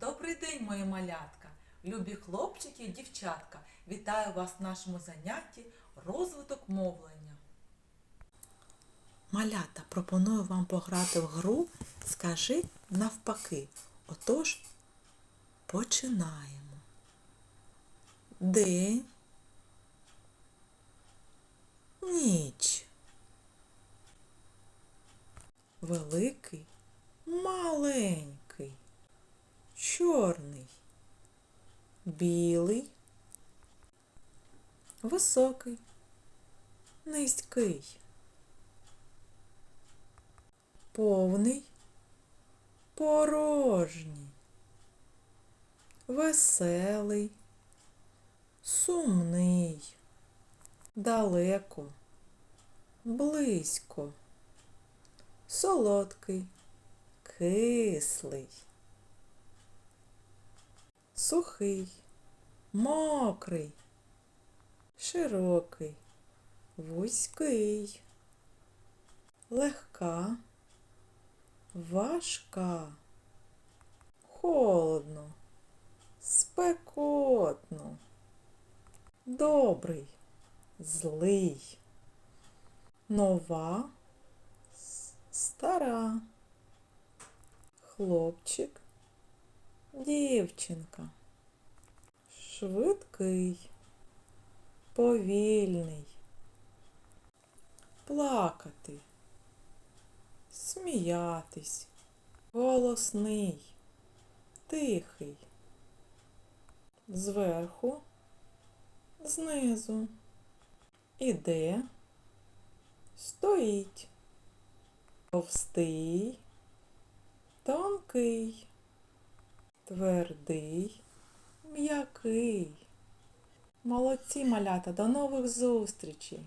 Добрий день, мої малятка, любі хлопчики і дівчатка. Вітаю вас в нашому занятті розвиток мовлення. Малята, пропоную вам пограти в гру Скажи навпаки. Отож, починаємо. День. Ніч. Великий, маленький чорний, білий, високий, низький, повний, порожній, веселий, сумний, далеко, близько, солодкий, кислий сухий, мокрий, широкий, вузький, легка, важка, холодно, спекотно, добрий, злий, нова, стара, хлопчик, Дівчинка. Швидкий, повільний. Плакати, сміятись, голосний, тихий. Зверху, знизу. Іде, стоїть. Товстий, тонкий твердий, м'який. Молодці малята, до нових зустрічей!